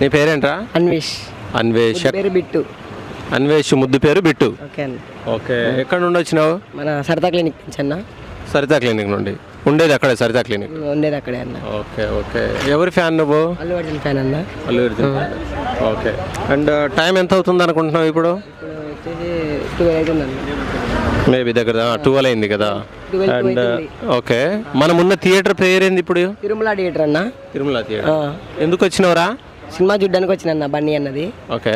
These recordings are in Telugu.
నీ పేరేంట్రా? అన్వేష్. అన్వేష్. పేరు బిట్టు. అన్వేష్ ముద్దు పేరు బిట్టు. Okay okay. ఎక్కడ నుండి వచ్చినావు? మన సరదా క్లినిక్ నుంచి అన్న. సరితా క్లినిక్ నుండి. ఉండేది అక్కడే సరితా క్లినిక్. ఉండేది అక్కడే అన్న. Okay okay. ఎవరి ఫ్యాన్ నువ్వు? అల్లు అర్జున్ ఫ్యాన్ అన్న. Allu Arjun. Okay. And time ఎంత అవుతుంది అనుకుంటున్నావు ఇప్పుడు? మేబీ దగ్గర ట్వెల్వ్ అయింది కదా. 12 అండ్. ఓకే. మనం ఉన్న థియేటర్ పేరు ఏంది ఇప్పుడు? తిరుమల థియేటర్ అన్న. తిరుమల థియేటర్. ఎందుకు వచ్చినావురా? సినిమా చూడ్డానికి వచ్చిన అన్న బండి అన్నది. ఓకే.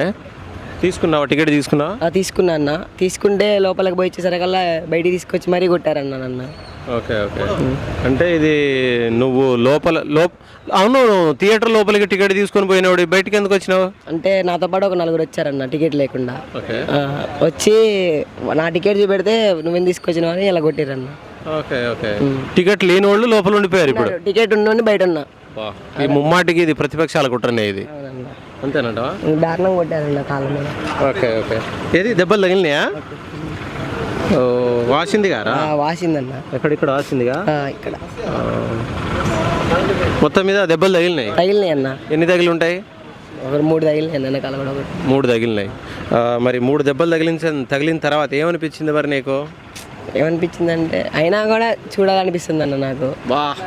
తీసుకున్నావా? టికెట్ తీసుకున్నావా ఆ, తీసుకున్నా అన్న. తీసుకుంటే లోపలికి పోయి వచ్చేసరికల్లా బయటికి తీసుకొచ్చి మరీ కొట్టారన్న నన్ను. Okay okay. అంటే ఇది నువ్వు లోపల లోప అవును థియేటర్ లోపలికి టికెట్ తీసుకొని పోయినావు బయటికి ఎందుకు వచ్చినావు? అంటే నాతో పాటు ఒక నలుగురు వచ్చారన్న టికెట్ లేకుండా. ఓకే. ఆ, వచ్చి నా టికెట్ చూపెడితే నువ్వేం తీసుకొచ్చినావు అని ఇలా కొట్టిరన్న ఓకే ఓకే. టికెట్ లేని వాళ్ళు లోపల ఉండిపోయారు ఇప్పుడు. టికెట్ ఉన్నోని బయట ఉన్నా ఈ ముమ్మాటికి ఇది ప్రతిపక్షాల కుట్రనే ఇది. అంతేనంటవా? దారుణం కొట్టారన్న కాళ్ళ మీద. Okay okay. ఏది దెబ్బలు తగిలినాయా? ఓ, వాసింది గారా? ఆ, వాసిందన్న. ఎక్కడిక్కడ వాసిందిగా? ఆ, ఇక్కడ. మొత్తం మీద దెబ్బలు తగిలినాయి? తగిలినాయి అన్న ఎన్ని తగిలి ఉంటాయి? ఒకరు మూడు తగిలినాయి వెనకాల కూడా మూడు తగిలినాయి. మరి మూడు దెబ్బలు తగిలించిన తగిలిన తర్వాత ఏమనిపించింది మరి నీకు? ఏమనిపించిందంటే అయినా కూడా చూడాలనిపిస్తుంది అన్న నాకు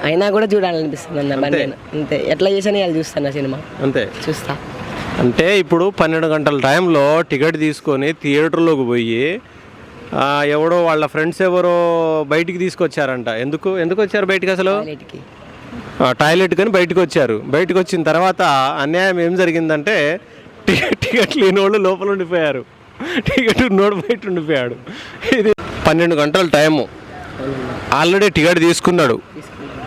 అయినా కూడా చూడాలనిపిస్తుంది అన్న బండి. అంతే. ఎట్లా చేసాను ఇలా చూస్తాను సినిమా. అంతే. చూస్తా. అంటే ఇప్పుడు పన్నెండు గంటల టైంలో టికెట్ తీసుకొని థియేటర్లోకి పోయి ఆ, ఎవడో వాళ్ళ ఫ్రెండ్స్ ఎవరో బయటికి తీసుకొచ్చారంట. ఎందుకు? ఎందుకు వచ్చారు బయటికి అసలు? ఆ, టాయిలెట్ కని బయటకు వచ్చారు. బయటకు వచ్చిన తర్వాత అన్యాయం ఏం జరిగిందంటే టికెట్ టికెట్ లేని వాళ్ళు లోపల ఉండిపోయారు. టికెట్ ఉన్నోడు బయట ఉండిపోయాడు. ఇది పన్నెండు గంటల టైము. ఆల్రెడీ టికెట్ తీసుకున్నాడు.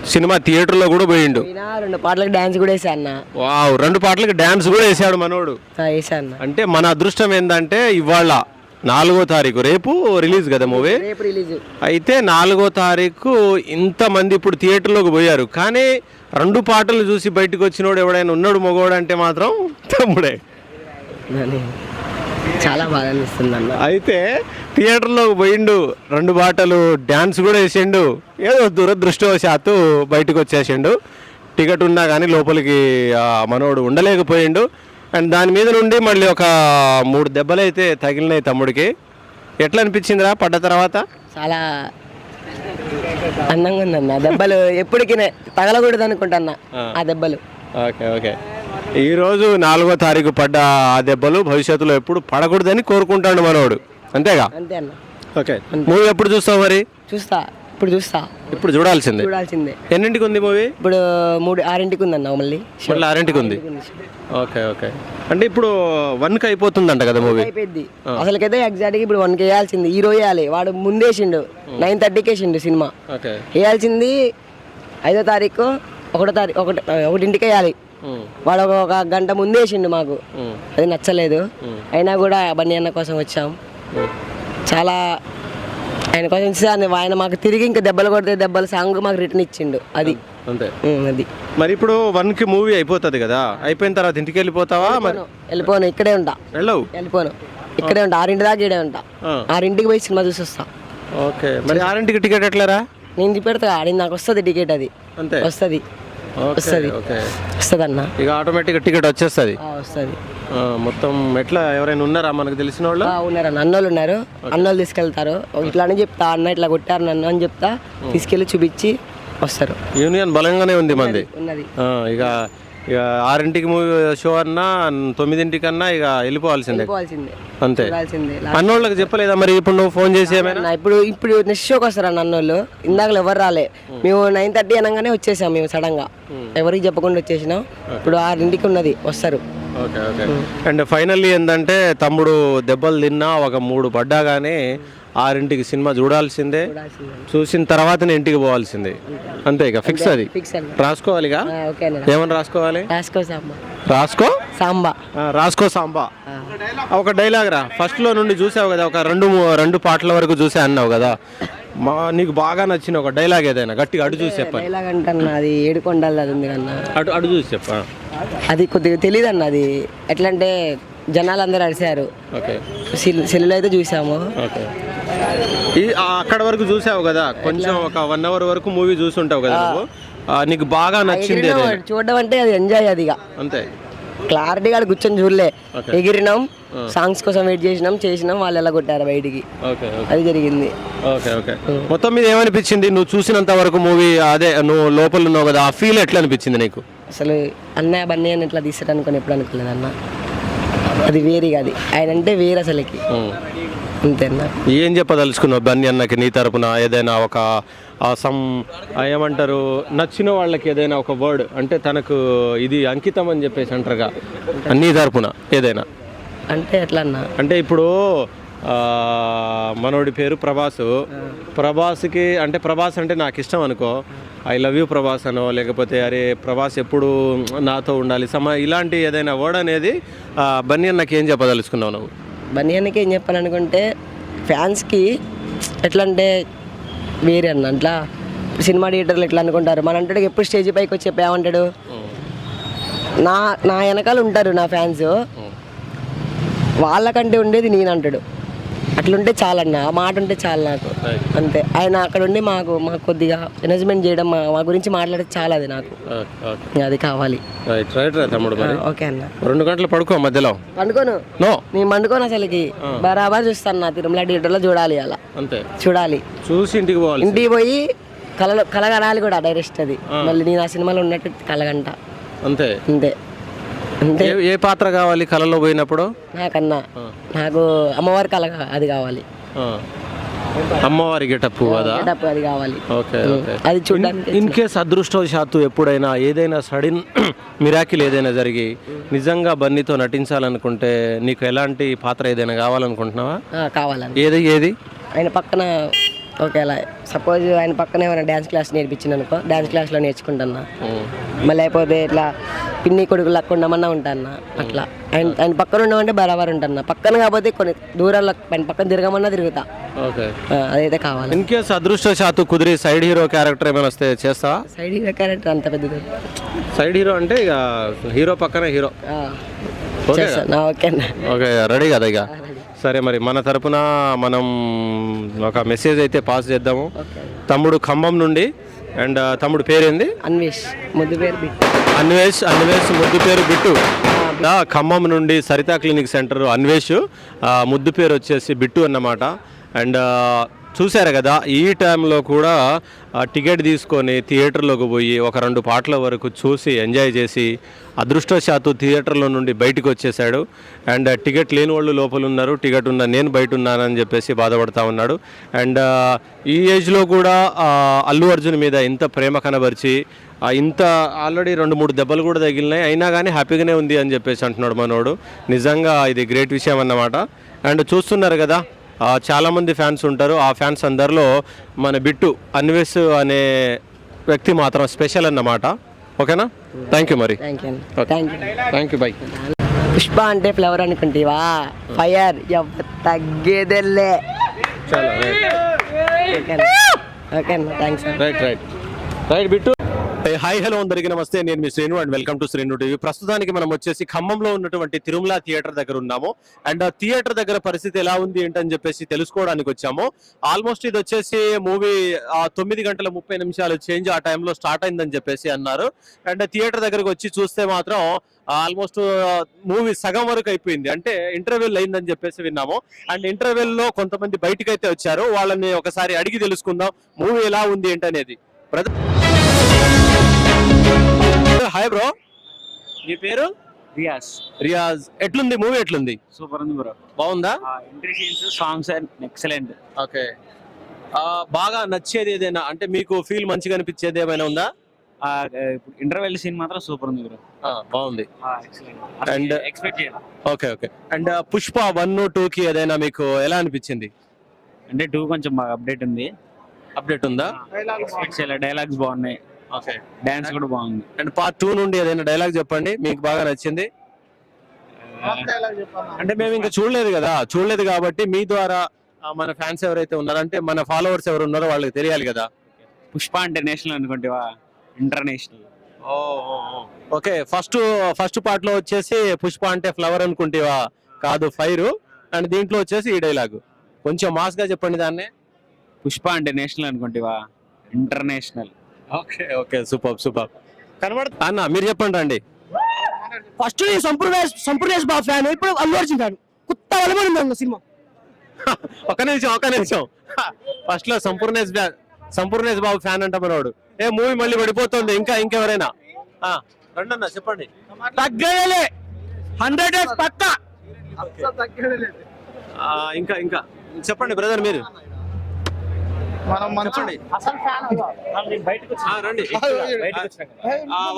సినిమా థియేటర్లో కూడా పోయిండు. రెండు పాటలకు డాన్స్ కూడా వేసా అన్న. వావ్ రెండు పాటలకి డ్యాన్స్ కూడా వేసాడు మనోడు. ఆ, వేసా అన్న. అంటే మన అదృష్టం ఏంటంటే ఇవాళ నాలుగో తారీఖు రేపు రిలీజ్ కదా మూవీ? అయితే నాలుగో తారీఖు ఇంతమంది ఇప్పుడు థియేటర్లోకి పోయారు. కానీ రెండు పాటలు చూసి బయటకు వచ్చినోడు ఎవడైనా ఉన్నాడు మగవాడు అంటే మాత్రం తమ్ముడే. చాలా బాగా అనిపిస్తుంది అన్న అయితే థియేటర్లోకి పోయిండు రెండు పాటలు డ్యాన్స్ కూడా వేసిండు. ఏదో దురదృష్టవశాత్తు బయటకు వచ్చేసిండు. టికెట్ ఉన్నా కానీ లోపలికి మనోడు ఉండలేకపోయిండు. అండ్ దాని మీద నుండి మళ్ళీ ఒక మూడు దెబ్బలు అయితే తగిలినాయి తమ్ముడికి. ఎట్లా అనిపించిందిరా పడ్డ తర్వాత? చాలా అందంగా ఉందన్న. దెబ్బలు ఎప్పటికీ తగలకూడదు అనుకుంటున్నా ఆ దెబ్బలు. Okay okay. ఈరోజు నాలుగో తారీఖు పడ్డ ఆ దెబ్బలు భవిష్యత్తులో ఎప్పుడు పడకూడదని కోరుకుంటాడు మనోడు. అంతేగా? అంతే అన్న. ఓకే. మూవీ ఎప్పుడు చూస్తావు మరి? చూస్తా. ఇప్పుడు చూస్తా. ఇప్పుడు చూడాల్సిందే. చూడాల్సిందే. ఎన్నింటికి ఉంది మూవీ? ఇప్పుడు మూడు ఆరింటికి ఉందన్న మళ్ళీ మళ్ళీ ఆరింటికి ఉంది ఓకే ఓకే. అంటే ఇప్పుడు వన్కి అయిపోతుందంట కదా మూవీ? అయిపోయింది అసలుకైతే ఎగ్జాక్ట్గా ఇప్పుడు వన్కి వేయాల్సింది. ఈ రోజు వేయాలి. వాడు ముందేసిండు. నైన్ థర్టీకి వేసిండు సినిమా. వేయాల్సింది ఐదో తారీఖు ఒకటో తారీఖు ఒకటి ఒకటింటికి వేయాలి. వాడు ఒక- గంట ముందే వేసిండు మాకు. అది నచ్చలేదు. అయినా కూడా బన్నీ అన్న కోసం వచ్చాం. చాలా ఆయన కోసం ఇస్తే ఆయన మాకు తిరిగి ఇంకా దెబ్బలు కొడితే దెబ్బలు సాంగ్ మాకు రిటర్న్ ఇచ్చిండు. అది. అంతే అది. మరి ఇప్పుడు వన్కి మూవీ అయిపోతుంది కదా అయిపోయిన తర్వాత ఇంటికి వెళ్ళిపోతావా మరి? వెళ్ళిపోను ఇక్కడే ఉంటా. వెళ్ళవు? వెళ్ళిపోను ఇక్కడే ఉంటా ఆరింటి దాకా ఇక్కడే ఉంటా. ఆరింటికి పోయి సినిమా చూసి వస్తా. ఓకే మరి ఆరింటికి టికెట్ ఎట్లారా? నేను చూపెడతా ఆడింది నాకు వస్తుంది టికెట్ అది. అంతే. వస్తుంది. వస్తది. ఓకే. వస్తుంది అన్న ఇక ఆటోమేటిక్గా టికెట్ వచ్చేస్తుంది. వస్తుంది. మొత్తం ఎట్లా ఎవరైనా ఉన్నారా మనకు తెలిసిన వాళ్ళు? ఉన్నారు అన్న అన్నోళ్ళు ఉన్నారు. అన్నోళ్ళు తీసుకెళ్తారు. ఇట్లా అని చెప్తా అన్న ఇట్లా కొట్టారు నన్ను అని చెప్తా తీసుకెళ్ళి చూపించి వస్తారు. యూనియన్ బలంగానే ఉంది మంది. ఉన్నది. ఇక ఇక ఆరింటికి మూవీ షో అన్నా తొమ్మిదింటికన్నా ఇక వెళ్ళిపోవాల్సిందే. పోవాల్సిందే అంతే. అన్నోళ్ళకి చెప్పలేదా మరి ఇప్పుడు నువ్వు ఫోన్ చేసి ఏమైనా ఇప్పుడు ఇప్పుడు నెక్స్ట్ షోకి వస్తారు అన్న అన్నోళ్ళు. ఇందాకలు ఎవరు రాలే. మేము నైన్ థర్టీ అనగానే వచ్చేసాం మేము సడన్గా. ఎవరికి చెప్పకుండా వచ్చేసినాం. ఇప్పుడు ఆరింటికి ఉన్నది వస్తారు. ఓకే ఓకే అండ్ ఫైనల్లీ ఏంటంటే తమ్ముడు దెబ్బలు తిన్నా ఒక మూడు పడ్డా కానీ ఆరింటికి సినిమా చూడాల్సిందే. చూసిన తర్వాతనే ఇంటికి పోవాల్సిందే. అంతే. ఇక ఫిక్స్ అది. అన్న. ఏమని రాసుకోవాలి? రాసుకో సాంబా. రాసుకో? సాంబా. ఒక డైలాగ్ రా. ఫస్ట్లో నుండి చూసావు కదా ఒక రెండు రెండు పాటల వరకు చూసా అన్నావు కదా. మా నీకు బాగా నచ్చిన ఒక డైలాగ్ ఏదైనా గట్టిగా అడు చూసి చెప్పాలి డైలాగ్ అంటన్నా అది ఏడుకొండాలి అది ఉంది కన్నా. అటు అడు చూసి చెప్పా. అది కొద్దిగా తెలియదు అన్న అది. ఎట్లా అంటే జనాలు అందరూ అరిశారు. ఓకే. సెల్- సెల్లులో అయితే చూసాము. ఓకే. ఈ అక్కడ వరకు చూసావు కదా? కొంచెం ఒక వన్ అవర్ వరకు మూవీ చూసుంటావు కదా నువ్వు? ఆ, నీకు బాగా నచ్చింది ఎగిరిన ఏదైనా? వాడు చూడడం అంటే అది ఎంజాయ్ అది ఇక. అంతే. క్లారిటీగా కూర్చొని చూడలే. Okay. ఎగిరినాం సాంగ్స్ కోసం వెయిట్ చేసినాం చేసినాం వాళ్ళు ఎలా కొట్టారు బయటికి. ఓకే అది జరిగింది. Okay okay. మొత్తం మీద ఏమనిపించింది? నువ్వు చూసినంత వరకు మూవీ అదే నువ్వు లోపల ఉన్నావు కదా ఆ ఫీల్ ఎట్లా అనిపించింది నీకు? అసలు అన్నయ్య బన్నీ అని ఇట్లా తీస్తాడు అనుకుని ఎప్పుడు అనుకోలేదు అన్న. అది వేరేగా అది. ఆయన అంటే వేరే అసలుకి. అంతేనా? ఏం చెప్పదలుచుకున్నావు బన్నీ అన్నకి నీ తరపున ఏదైనా ఒక సమ్ ఏమంటారు నచ్చిన వాళ్ళకి ఏదైనా ఒక వర్డ్ అంటే తనకు ఇది అంకితం అని చెప్పేసి అంటారుగా. నీ తరపున ఏదైనా? అంటే ఎట్లా అంటే ఇప్పుడు మనోడి పేరు ప్రభాస్. ప్రభాస్కి అంటే ప్రభాస్ అంటే నాకు ఇష్టం అనుకో. ఐ లవ్ యూ ప్రభాస్ అనో లేకపోతే అరే ప్రభాస్ ఎప్పుడు నాతో ఉండాలి సమ ఇలాంటి ఏదైనా వర్డ్ అనేది బన్నీ అన్నకి ఏం చెప్పదలుచుకున్నావు నువ్వు? బన్నీ అన్నకి ఏం చెప్పాలనుకుంటే ఫ్యాన్స్కి ఎట్లా అంటే వేరే అన్న అట్లా సినిమా థియేటర్లు ఎట్లా అనుకుంటారు? మన అంటాడు ఎప్పుడు స్టేజ్ పైకి వచ్చి చెప్పి ఏమంటాడు? నా నా వెనకాల ఉంటారు నా ఫ్యాన్స్. వాళ్ళకంటే ఉండేది నేను అంటాడు అట్లుంటే చాలన్న ఆ మాట ఉంటే చాలు నాకు. అంతే. ఆయన అక్కడ ఉండి మాకు మాకు కొద్దిగా ఎనర్జ్మెంట్ చేయడం మా మా గురించి మాట్లాడేది చాలా అది నాకు. అది కావాలి. తమ్ముడు ఓకే అన్న. రెండు గంటలు పడుకో మధ్యలో. పండుకోను. నో నేను పండుకోను అసలుకి. బరాబర్ చూస్తాను నా తిరుమల థియేటర్లో చూడాలి అలా అంతే. చూడాలి. చూసి ఇంటికి పోవాలి. ఇంటికి పోయి కళలో కలగనాలి కూడా డైరెక్ట్ అది. మళ్ళీ నేను ఆ సినిమాలో ఉన్నట్టు కలగంట. అంతే. అంతే. అంతే ఏ పాత్ర కావాలి కళలో పోయినప్పుడు? నాకన్నా. నాకు అమ్మవారి కళ అది కావాలి. అమ్మవారి గెటప్ కదా? అది కావాలి. ఓకే అది చూడడానికి ఇన్ కేస్ అదృష్టవశాత్తు ఎప్పుడైనా ఏదైనా సడన్ మిరాకిల్ ఏదైనా జరిగి నిజంగా బన్నీతో నటించాలనుకుంటే నీకు ఎలాంటి పాత్ర ఏదైనా కావాలనుకుంటున్నావా? ఆ, కావాలని ఏది ఏది? ఆయన పక్కన ఒకేలా సపోజ్ ఆయన పక్కన ఏమైనా డ్యాన్స్ క్లాస్ నేర్పించింది అనుకో డ్యాన్స్ క్లాస్లో నేర్చుకుంటున్నా. మళ్ళీ లేకపోతే ఇట్లా పిన్ని కొడుకు లక్క ఉండమన్నా ఉంటాను అట్లా. ఆయన ఆయన పక్కన ఉండమంటే బరాబర్ ఉంటాను పక్కన కాకపోతే కొన్ని దూరాల్లో ఆయన పక్కన తిరగమన్నా తిరుగుతా. అదైతే కావాలి. ఇన్ కేస్ అదృష్టవశాత్తు కుదిరి సైడ్ హీరో క్యారెక్టర్ ఏమైనా వస్తే చేస్తావా? సైడ్ హీరో క్యారెక్టర్ అంత పెద్దది. సైడ్ హీరో అంటే ఇక హీరో పక్కన హీరో. ఓకే ఓకే రెడీ కదా ఇక? సరే మరి మన తరపున మనం ఒక మెసేజ్ అయితే పాస్ చేద్దాము. తమ్ముడు ఖమ్మం నుండి అండ్ తమ్ముడు పేరేంది? అన్వేష్ ముద్దు పేరు అన్వేష్ అన్వేష్ ముద్దు పేరు బిట్టు. ఖమ్మం నుండి సరితా క్లినిక్ సెంటర్ అన్వేష్ ముద్దు పేరు వచ్చేసి బిట్టు అన్నమాట. అండ్ చూశారు కదా ఈ టైంలో కూడా ఆ, టికెట్ తీసుకొని థియేటర్లోకి పోయి ఒక రెండు పాటల వరకు చూసి ఎంజాయ్ చేసి అదృష్టవశాత్తు థియేటర్లో నుండి బయటకు వచ్చేసాడు అండ్ టికెట్ లేని వాళ్ళు లోపల ఉన్నారు టికెట్ ఉన్న నేను బయట ఉన్నానని చెప్పేసి బాధపడతా ఉన్నాడు. అండ్ ఈ ఏజ్లో కూడా అల్లు అర్జున్ మీద ఇంత ప్రేమ కనబరిచి ఇంత ఆల్రెడీ రెండు మూడు దెబ్బలు కూడా తగిలినాయి అయినా కానీ హ్యాపీగానే ఉంది అని చెప్పేసి అంటున్నాడు మనోడు. నిజంగా ఇది గ్రేట్ విషయం అన్నమాట. అండ్ చూస్తున్నారు కదా చాలామంది ఫ్యాన్స్ ఉంటారు. ఆ ఫ్యాన్స్ అందరిలో మన బిట్టు అన్వేష్ అనే వ్యక్తి మాత్రం స్పెషల్ అన్నమాట. ఓకేనా? థ్యాంక్ యూ మరి థ్యాంక్ యూ బై పుష్ప అంటే ఫ్లవర్ అనుకుంటేవా ఫైర్ ఎవ తగ్గేదేలే. చాలా ఓకే అన్న ఓకే అన్న thanks right right right Bittu. Hi hello అందరికీ నమస్తే. నేను మీ Srinu and welcome to Srinu TV. ప్రస్తుతానికి మనం వచ్చేసి ఖమ్మంలో ఉన్నటువంటి తిరుమల థియేటర్ దగ్గర ఉన్నాము. అండ్ ఆ థియేటర్ దగ్గర పరిస్థితి ఎలా ఉంది ఏంటని చెప్పేసి తెలుసుకోవడానికి వచ్చాము. ఆల్మోస్ట్ ఇది వచ్చేసి మూవీ తొమ్మిది గంటల ముప్పై నిమిషాలు చేంజ్ ఆ టైంలో స్టార్ట్ అయిందని చెప్పేసి అన్నారు. అండ్ థియేటర్ దగ్గరకు వచ్చి చూస్తే మాత్రం ఆల్మోస్ట్ మూవీ సగం వరకు అయిపోయింది. అంటే ఇంటర్వెల్ అయిందని చెప్పేసి విన్నాము. అండ్ ఇంటర్వెల్లో కొంతమంది బయటకైతే వచ్చారు. వాళ్ళని ఒకసారి అడిగి తెలుసుకుందాం. మూవీ ఎలా ఉంది ఏంటనేది. బ్రదర్ హాయ్ బ్రో మీ పేరు? రియాస్ రియాజ్ ఎట్లుంది? మూవీ ఎట్లుంది? సూపర్ ఉంది బ్రో బాగుందా? Entry scenes songs and excellent okay. బాగా నచ్చేది ఏదైనా అంటే మీకు ఫీల్ మంచిగా అనిపించేది ఏమైనా ఉందా? ఇంటర్వెల్ సీన్ మాత్రం సూపర్ ఉంది బ్రో ఆ, బాగుంది. ఎక్సలెంట్ And- ఎక్స్పెక్ట్ చేయాలి? Okay okay. And Pushpa one two కి ఏదైనా మీకు ఎలా అనిపించింది? అంటే టూ కొంచెం బాగా అప్డేట్ ఉంది? అప్డేట్ ఉందా డైలాగ్స్ బాగున్నాయి. ఓకే. డాన్స్ కూడా బాగుంది. అండ్ పార్ట్ టూ నుండి ఏదైనా డైలాగ్ చెప్పండి మీకు బాగా నచ్చింది. అంటే మేము ఇంకా చూడలేదు కదా చూడలేదు కాబట్టి మీ ద్వారా ఆ, మన ఫ్యాన్స్ ఎవరైతే ఉన్నారో అంటే మన ఫాలోవర్స్ ఎవరు ఉన్నారో వాళ్ళకి తెలియాలి కదా. పుష్ప అంటే నేషనల్ అనుకుంటేవా ఇంటర్నేషనల్ ఓకే ఫస్ట్ ఫస్ట్ పార్ట్లో వచ్చేసి పుష్ప అంటే ఫ్లవర్ అనుకుంటేవా కాదు ఫైర్ అండ్ దీంట్లో వచ్చేసి ఈ డైలాగ్ కొంచెం మాస్గా చెప్పండి దాన్ని. పుష్ప అంటే national అనుకుంటేవా international okay okay super super. కనబడ అన్న మీరు చెప్పండి రండి. ఫస్ట్ నేను సంపూర్ణేష్ సంపూర్ణేష్ బాబు ఫ్యాన్. ఇప్పుడు అల్లు అర్జున్ ఫ్యాన్. కొత్త వలబడింది అందులో సినిమా. ఒక నిమిషం ఒక నిమిషం. ఫస్ట్లో సంపూర్ణేష్ సంపూర్ణేష్ బాబు ఫ్యాన్ అంట మనోడు. ఏ మూవీ మళ్ళీ పడిపోతుంది. ఇంకా ఇంకెవరైనా? ఆ, రండి అన్న చెప్పండి. తగ్గలే హండ్రెడ్ డేస్ పక్క. ఆ, ఇంకా ఇంకా. చెప్పండి బ్రదర్ మీరు. రండి.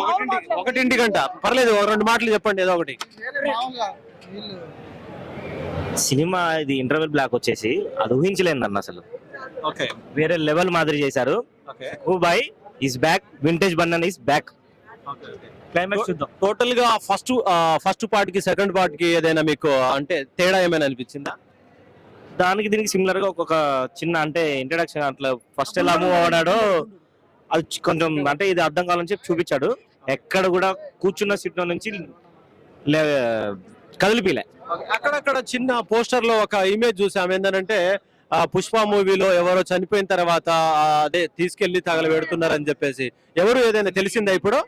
ఒకటింటి ఒకటింటి గంట. పర్లేదు ఒక రెండు మాటలు చెప్పండి ఏదో ఒకటి. సినిమా ఇది ఇంటర్వెల్ బ్లాక్ వచ్చేసి అది ఊహించలేదు అన్న అసలు. ఓకే. వేరే లెవెల్ మాదిరి చేశారు. Boy is back vintage Bunny is back climax చూద్దాం. టోటల్గా ఫస్ట్ ఫస్ట్ పార్ట్కి సెకండ్ పార్ట్కి ఏదైనా మీకు అంటే తేడా ఏమైనా అనిపించిందా? దానికి దీనికి సిమిలర్గా ఒక్కొక్క చిన్న అంటే ఇంట్రడక్షన్ అట్లా ఫస్ట్ ఎలా మూవ్ అవడాడో అది కొంచెం అంటే ఇది అర్థం కావాలని చెప్పి చూపించాడు. ఎక్కడ కూడా కూర్చున్న సీట్ నుంచి లే కదిలిపిలే. అక్కడక్కడ చిన్న పోస్టర్లో ఒక ఇమేజ్ చూసాం. ఏంటంటే ఆ పుష్ప మూవీలో ఎవరో చనిపోయిన తర్వాత అదే తీసుకెళ్ళి తగలబెడుతున్నారని చెప్పేసి. ఎవరు ఏదైనా తెలిసిందా ఇప్పుడు?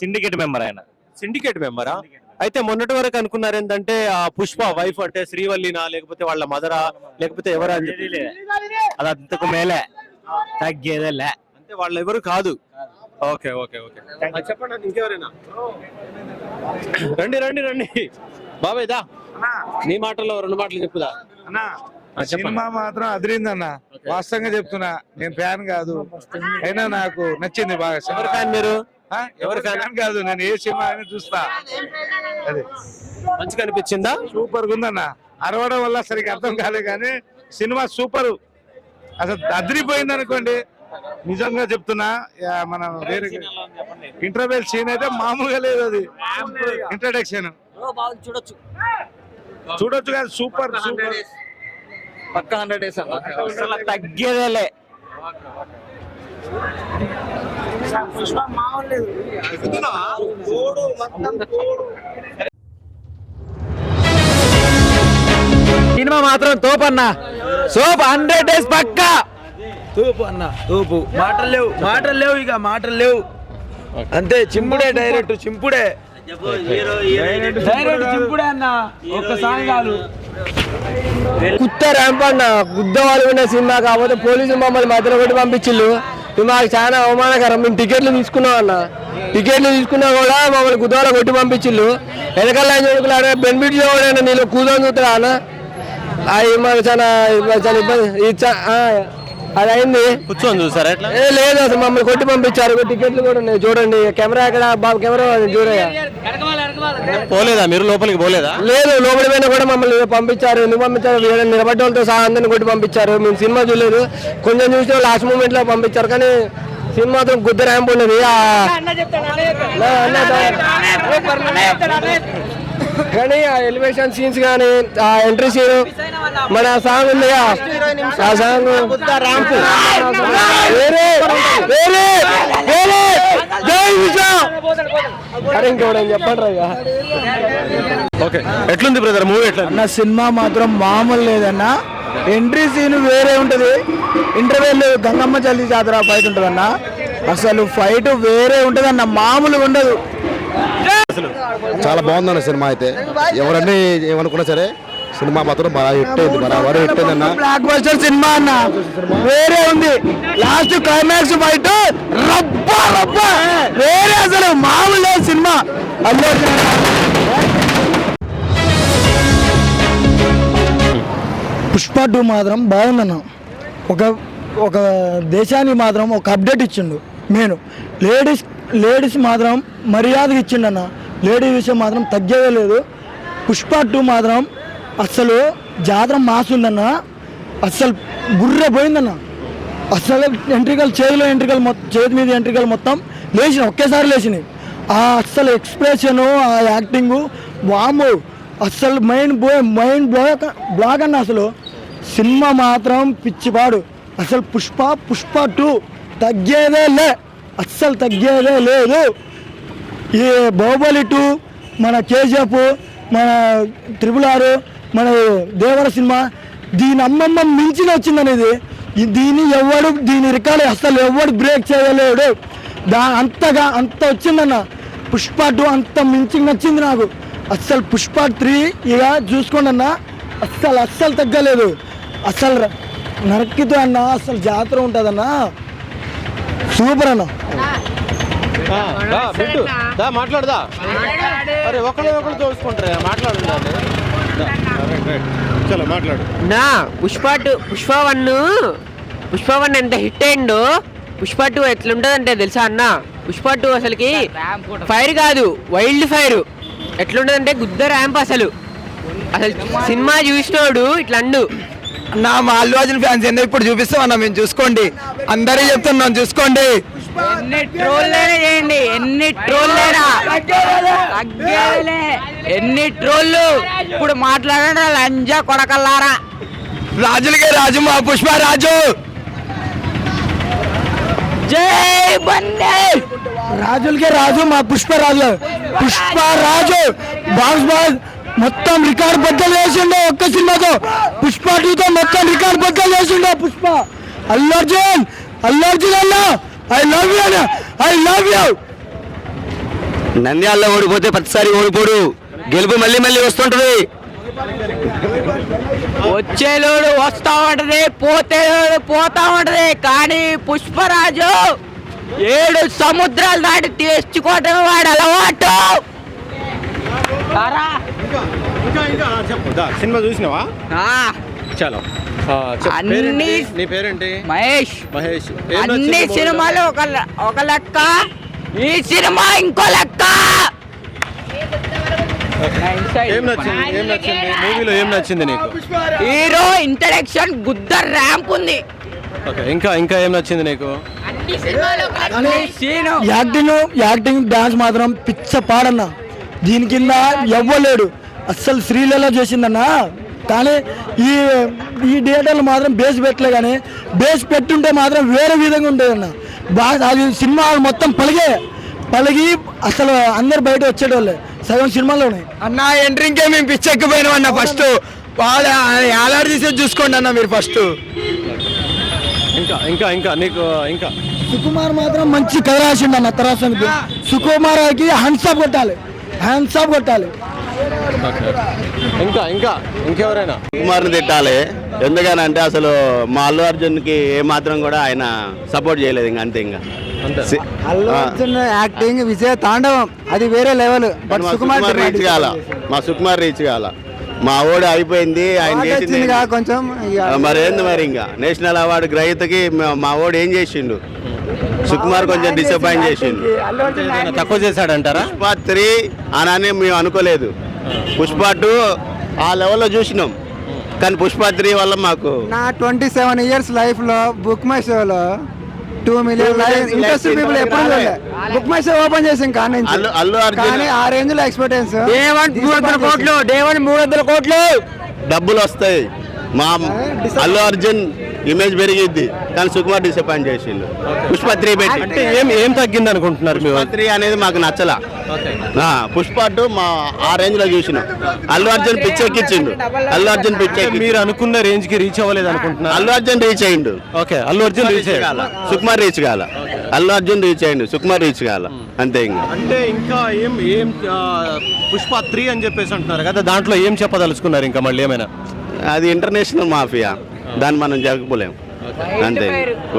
సిండికేట్ మెంబర్ ఆయన. సిండికేట్ మెంబరా అయితే మొన్నటి వరకు అనుకున్నారు ఏంటంటే ఆ పుష్ప వైఫ్ అంటే శ్రీవల్లినా లేకపోతే వాళ్ళ మదరా లేకపోతే ఎవరా అని చెప్పి. అది అంతకు మేలే. తగ్గేదే లే అంటే వాళ్ళు ఎవరు కాదు. Okay okay okay. చెప్పండి అది ఇంకెవరైనా? రండి రండి రండి. బాబాయ్ దా. నీ మాటల్లో రెండు మాటలు చెప్పుదా? అన్నా. ఆ, చెప్పండి. సినిమా మాత్రం అదిరిందన్న వాస్తవంగా చెప్తున్నా నేను ఫ్యాన్ కాదు. అయినా నాకు నచ్చింది బాగా. సినిమా. ఎవరు ఫ్యాన్ మీరు? ఆ? ఎవరు ఫ్యాన్ కాదు నేను ఏ సినిమా అయినా చూస్తా. అది. మంచిగా అనిపించిందా? సూపర్ ఉందన్న. అరవడం వల్ల సరిగ్గా అర్థం కాలే కానీ సినిమా సూపర్. అసలు అదిరిపోయింది అనుకోండి. నిజంగా చెప్తున్నా మనం వేరే ఇంటర్వెల్ సీన్ అయితే మామూలుగా లేదు అది. ఇంట్రడక్షన్ చూడొచ్చు. చూడొచ్చు కదా సూపర్ సూపర్. పక్క హండ్రెడ్ డేస్ సినిమా మాత్రం తోపు అన్న సోప్ హండ్రెడ్ డేస్ పక్క. తోపు అన్న తోపు. మాటలు లేవు మాటలు లేవు ఇక మాటలు లేవు. అంతే చింపుడే డైరెక్ట్ చింపుడే. డైరెక్ట్ చింపుడే అన్న ఒక్క సాంగ్ కాదు. కుత్త ర్యాంప్ అన్న గుద్దవాళ్ళు ఉన్న సినిమా కాకపోతే పోలీసులు మమ్మల్ని మధ్యలో కొట్టి పంపించిల్లు ఇది మాకు చాలా అవమానకరం. మేము టికెట్లు తీసుకున్నాం అన్న. టికెట్లు తీసుకున్నా కూడా మమ్మల్ని గుద్దవాళ్ళ కొట్టి పంపించిల్లు వెనకాల చూడుకులు అరే బెనిఫిట్ చూడండి నీళ్ళు కూర్చొని చూస్తారా అన్న? అది మాకు చాలా చాలా ఇబ్బంది. అది అయింది. కూర్చొని చూసారా ఏ లేదు అసలు మమ్మల్ని కొట్టి పంపించారు. టికెట్లు కూడా ఉన్నాయి. చూడండి కెమెరా ఎక్కడ? బాబు కెమెరా చూడయ్యా పోలేదా మీరు లోపలికి పోలేదా లేదు లోపలి పైన కూడా మమ్మల్ని పంపించారు ఎందుకు పంపించారు నిలబడ్డ వాళ్ళతో సహా అందరిని కొట్టి పంపించారు మేము సినిమా చూడలేదు కొంచెం చూసిన లాస్ట్ మూమెంట్లో పంపించారు కానీ సినిమా మాత్రం గుద్ద ర్యాంప్ ఉన్నది కానీ ఆ ఎలివేషన్ సీన్స్ కానీ ఆ ఎంట్రీ సీన్ మన సాంగ్ ఉంది ఆ సాంగ్ ర్యాంప్ వేరే వేరే వేరే. జై విజయ అరే ఇంకోటి చెప్పండి. ఓకే ఎట్లుంది బ్రదర్ మూవీ ఎట్లా అన్న సినిమా మాత్రం మామూలు లేదన్న. ఎంట్రీ సీన్ వేరే ఉంటది. ఇంటర్వెల్ గంగమ్మ చల్లి జాతర ఫైట్ ఉంటదన్న. అసలు ఫైట్ వేరే ఉంటదన్న. మామూలుగా ఉండదు. చాలా బాగుందన్న సినిమా అయితే. ఎవరన్నీ ఏమనుకున్నా సరే సినిమా మాత్రం బాగా హిట్ అయింది. బరాబర్ హిట్ అయిందన్న. బ్లాక్ బస్టర్ సినిమా అన్న. వేరే ఉంది. లాస్ట్ క్లైమాక్స్ ఫైట్ రబ్బా రబ్బా. వేరే అసలు మామూలు సినిమా. అల్లు పుష్ప టూ మాత్రం బాగుందన్న. ఒక ఒక దేశానికి మాత్రం ఒక అప్డేట్ ఇచ్చిండు. నేను లేడీస్ లేడీస్ మాత్రం మర్యాదగా ఇచ్చిండన్న. లేడీస్ విషయం మాత్రం తగ్గేదే లేదు. పుష్ప టూ మాత్రం అస్సలు జాతర మాసుందన్న. అస్సలు గుర్రె పోయిందన్న. అస్సలు ఎంట్రికలు చేతిలో ఎంట్రికలు మొత్తం చేతి మీద ఎంట్రికలు మొత్తం లేచినాయి ఒకేసారి లేచినాయి. ఆ అస్సలు ఎక్స్ప్రెషను ఆ యాక్టింగు వాము అస్సలు mind blow mind block block అన్న అసలు. సినిమా మాత్రం పిచ్చిపాడు అసలు పుష్ప పుష్ప టూ తగ్గేదే లే. అస్సలు తగ్గేదే లేదు. ఈ బాహుబలి టూ మన కేజీఎఫ్ మన ట్రిపుల్ ఆరు మన దేవర సినిమా దీని అమ్మమ్మ మించిన వచ్చిందని ఇది దీన్ని ఎవడు దీని రికార్డు అసలు ఎవడు బ్రేక్ చేయలేడు. దా అంతగా అంత వచ్చిందన్న. పుష్ప టూ అంత మించి నచ్చింది నాకు. అస్సలు పుష్ప త్రీ ఇక చూసుకోండి అన్న. అస్సలు అస్సలు తగ్గలేదు. అస్సలు నరక్కితో అన్న. అస్సలు జాతర ఉంటుందన్నా. సూపర్ అన్న. బిట్టు దా మాట్లాడదా? అరే ఒకళ్ళు ఒకళ్ళు చూసుకుంటారా మాట్లాడు చలో మాట్లాడు. నా Pushpa two Pushpa one Pushpa one ఎంత హిట్ అయిందో పుష్ప టూ ఎట్లుంటదంటే తెలుసా అన్న? పుష్ప టూ అసలుకి ఫైర్ కాదు వైల్డ్ ఫైర్. ఎట్లుంటదంటే గుద్ద ర్యాంప్ అసలు. అసలు సినిమా చూసినోడు ఇట్లా అండు. నా మా అల్లు అర్జున్ ఫ్యాన్స్ ఏందో ఇప్పుడు చూపిస్తాం అన్న మేము చూసుకోండి. అందరూ చెప్తున్నాం చూసుకోండి. ఎన్ని ట్రోల్ చేయండి ఎన్ని ట్రోల్ ఎన్ని ట్రోళ్ళు? ఇప్పుడు మాట్లాడండి లంజా కొడకల్లారా. రాజులకే రాజు మా పుష్ప రాజు. జై బందే రాజులకే రాజు మా పుష్ప రాజు. పుష్ప రాజు బాస్ బాస్ మొత్తం రికార్డ్ బద్దలు చేసిండు ఒక్క సినిమాతో. పుష్ప టూతో మొత్తం రికార్డ్ బద్దలు చేసిండు పుష్ప. అల్లు అర్జున్ అల్లు అర్జున్ అన్న ఐ లవ్ యూ అన్న ఐ లవ్ యూ నంద్యాలలో ఓడిపోతే ప్రతిసారి ఓడిపోడు. గెలుపు మళ్ళీ మళ్ళీ వస్తుంటది. వచ్చేలోడు వస్తా ఉంటది పోతేలోడు పోతా ఉంటది. కానీ పుష్పరాజు ఏడు సముద్రాలు దాటి తెచ్చుకోవటం వాడు అలవాటు. సినిమా చూసినావా? ఆ, చలో. అన్ని-? నీ పేరేంటి? మహేష్. మహేష్. అన్ని? సినిమాలు ఒక ఒక లెక్క. ఈ సినిమా ఇంకో లెక్క. ఏం నచ్చింది? ఏం నచ్చింది? మూవీలో ఏం నచ్చింది నీకు? హీరో ఇంట్రడక్షన్ గుద్ద ర్యాంప్ ఉంది. ఓకే ఇంకా ఇంకా ఏం నచ్చింది నీకు? యాక్టింగ్ యాక్టింగ్ డాన్స్ మాత్రం పిచ్చ పాడన్న. దీని కింద ఎవ్వలేడు. అస్సలు శ్రీలీల చేసిందన్న. కానీ ఈ ఈ థియేటర్లు మాత్రం బేస్ పెట్టలే కానీ బేస్ పెట్టుంటే మాత్రం వేరే విధంగా ఉండేదన్న బాగా అది సినిమా మొత్తం పలిగే పలిగి అసలు అందరు బయట వచ్చేటోళ్ళే సగం సినిమాలోనే అన్న ఎంట్రింకే మేము పిచ్చెక్కిపోయినాం అన్న ఫస్ట్. వాళ్ళు ఏలాడు చూసుకోండి అన్న మీరు ఫస్ట్. ఇంకా ఇంకా ఇంకా నీకు ఇంకా. సుకుమార్ మాత్రం మంచి కథ రాసిండు అన్న తరాసనికి సుకుమార్కి హ్యాండ్సాప్ కొట్టాలి. హ్యాండ్సాప్ కొట్టాలి. ఇంకా ఇంకా ఇంకెవరైనా? కుమార్ని తిట్టాలి. ఎందుకనంటే అసలు మా అల్లు అర్జున్కి ఏ మాత్రం కూడా ఆయన సపోర్ట్ చేయలేదు ఇంకా అంతే ఇంకా. అల్లు. అర్జున్ యాక్టింగ్ విజయ తాండవం. అది వేరే లెవెల్. బట్ మా సుకుమార్ రీచ్ కాల. మా సుకుమార్ రీచ్ కాల. మా ఓడి అయిపోయింది ఆయన చేసింది కొంచెం. ఆ, మరి ఏంది మరి ఇంకా? నేషనల్ అవార్డు గ్రహీతకి మా- ఓడి ఏం చేసిండు? సుకుమార్ కొంచెం డిసప్పాయింట్ చేసిండు. తక్కువ చేశాడంటారా? పుష్ప త్రీ అని మేము అనుకోలేదు. పుష్ప టూ ఆ లెవెల్లో చూసినాం. కానీ పుష్ప త్రీ వల్ల మాకు నా ట్వంటీ సెవెన్ ఇయర్స్ లైఫ్లో బుక్ మై షోలో టూ మిలియన్ ఇంట్రెస్ట్ పీపుల్ ఎప్పుడు. బుక్ మై షో ఓపెన్ చేసాం కానీ. అల్లు అర్జున్. కానీ ఆ రేంజ్లో ఎక్స్పెక్టెన్స్ మూడు వందల కోట్లు మూడు వందల కోట్లు. డబ్బులు వస్తాయి. మా అల్లు అర్జున్ ఇమేజ్ పెరిగిద్ది. కానీ సుకుమార్ డిసప్పాయింట్ చేసిండు. పుష్ప త్రీ పెట్టి. అంటే ఏం ఏం తగ్గింది అనుకుంటున్నారు మీరు పుష్ప త్రీ అనేది మాకు నచ్చల. ఆ, పుష్ప టూ మా ఆ రేంజ్లో చూసినాం. అల్లు అర్జున్ పిచ్చెక్కిచ్చిండు అల్లు అర్జున్ పిచ్చెక్కి మీరు అనుకున్న రేంజ్కి రీచ్ అవ్వలేదు అనుకుంటున్నారు. అల్లు అర్జున్ రీచ్ అయ్యిండు ఓకే అల్లు అర్జున్ రీచ్ కాల. సుకుమార్ రీచ్ కాల. అల్లు అర్జున్ రీచ్ అయ్యిండు సుకుమార్ రీచ్ కాల. అంతే ఇంకా. అంటే ఇంకా ఏం ఏం పుష్ప త్రీ అని చెప్పేసి అంటున్నారు కదా దాంట్లో ఏం చెప్పదలుచుకున్నారు ఇంకా మళ్ళీ ఏమైనా? అది ఇంటర్నేషనల్ మాఫియా దాన్ని మనం జరగపోలేం అంతే.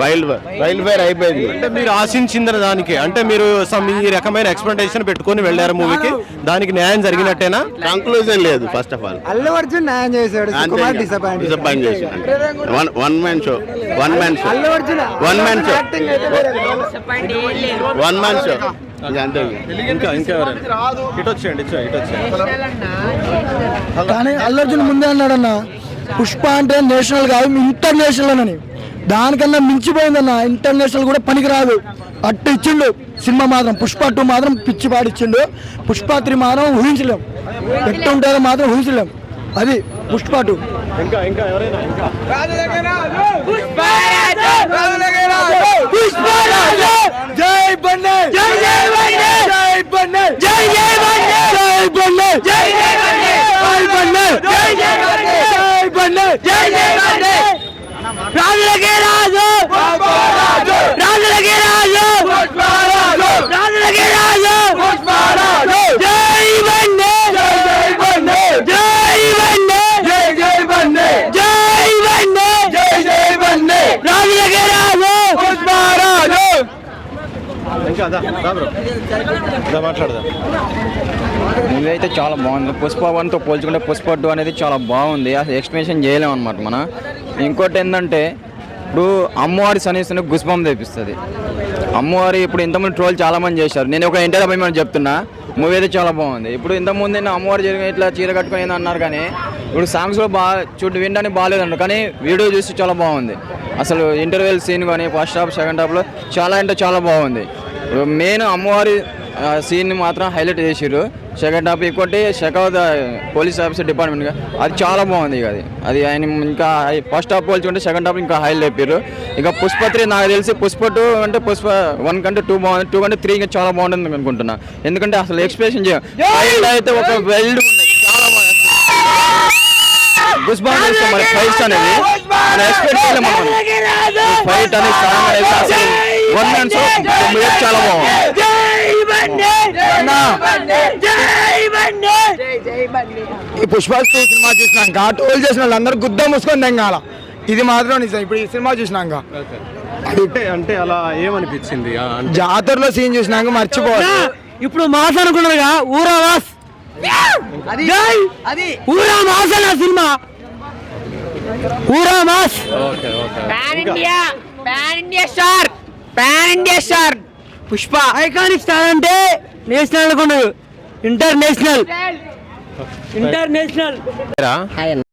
వైల్డ్ వైల్డ్ ఫైర్ అయిపోయింది. అంటే మీరు ఆశించిన దానికి? అంటే మీరు some ఈ రకమైన ఎక్స్పెక్టేషన్ పెట్టుకొని వెళ్ళారు మూవీకి? దానికి న్యాయం జరిగినట్టేనా? కంక్లూజన్ లేదు first of all Allu Arjun న్యాయం చేశాడు. డిసప్పాయింట్ చేసి one one man show one man show Allu Arjun one man show. One man show కానీ అల్లు అర్జున్ ముందే అన్నాడన్న. పుష్ప అంటే నేషనల్ కాదు ఇంటర్నేషనల్ అని. దానికన్నా మించిపోయిందన్న ఇంటర్నేషనల్ కూడా పనికిరాదు. అట్టు ఇచ్చిండు సినిమా మాత్రం పుష్ప టూ మాత్రం పిచ్చి పాడిచ్చిండు. పుష్ప త్రీ మాత్రం ఊహించలేం. ఎట్టుంటుందో మాత్రం ఊహించలేం. అది పుష్ప టూ. ఇంకా ఇంకా ఎవరైనా జై బండే జై జై బండే జై బండే జై జై బండే జై బండే జై జై బండే జై బండే జై జై బండే రాజులకే రాజు రాజులకే రాజు రాజులకే రాజు మాట్లాడదాం. మూవీ అయితే చాలా బాగుంది. పుష్ప వన్తో పోల్చుకుంటే పుష్ప టూ అనేది చాలా బాగుంది. అసలు ఎక్స్ప్లెనేషన్ చేయలేము అనమాట మన. ఇంకోటి ఏంటంటే ఇప్పుడు అమ్మవారి సన్నిధిని గుస్బం తెప్పిస్తుంది. అమ్మవారి ఇప్పుడు ఇంతమంది ట్రోల్ చాలామంది చేశారు. నేను ఒక ఇంటర్ అభిమాని చెప్తున్నా. మూవీ అయితే చాలా బాగుంది. ఇప్పుడు ఇంతకుముందు నేను అమ్మవారి జరిగిన ఇట్లా చీర కట్టుకుని అన్నారు కానీ ఇప్పుడు సాంగ్స్ కూడా బాగా చూడు వినడానికి బాగాలేదండి కానీ వీడియో చూసి చాలా బాగుంది. అసలు ఇంటర్వెల్ సీన్ కానీ ఫస్ట్ హాఫ్ సెకండ్ హాఫ్లో చాలా అంటే చాలా బాగుంది. మెయిన్ అమ్మవారి సీన్ మాత్రం హైలైట్ చేసిర్రు. సెకండ్ హాఫ్ ఇంకోటి షెకావత్ పోలీస్ ఆఫీసర్ డిపార్ట్మెంట్ అది చాలా బాగుంది ఇక అది. అది ఆయన ఇంకా ఫస్ట్ హాఫ్ పోల్చుకుంటే సెకండ్ హాఫ్ ఇంకా హైలైట్ చెప్పారు ఇక పుష్ప త్రీ నాకు తెలిసి పుష్ప టూ అంటే పుష్ప వన్ కంటే టూ బాగుంది టూ కంటే త్రీ ఇంకా చాలా బాగుంటుంది అనుకుంటున్నా. ఎందుకంటే అసలు ఎక్స్ప్రెషన్ అయితే ఒక వెల్డ్ చాలా బాగుంది. చేస్తాం మరి ఫైట్స్ అనేది. ఫైట్ అనేది అండ్ సో చాలా బాగుంది ఈ పుష్ప టూ సినిమా చూసినాక టోల్ చేసిన వాళ్ళందరూ గుద్ద మూసుకొని తెంగాల. ఇది మాత్రం నిజం ఇప్పుడు ఈ సినిమా చూసినాక. అంటే అంటే అలా ఏమనిపించింది? జాతరలో సీన్ చూసినాక మర్చిపోవాలి ఇప్పుడు మాస్ అనుకున్నారుగా ఊరా మాస్. జై! ఊరా మాస్ అన్న సినిమా. ఊరా mass. Okay okay. Pan India pan India star pan India star Pushpa. Iconic star అంటే నేషనల్ ఇంటర్నేషనల్. ఇంటర్నేషనల్. హాయ్ అన్న.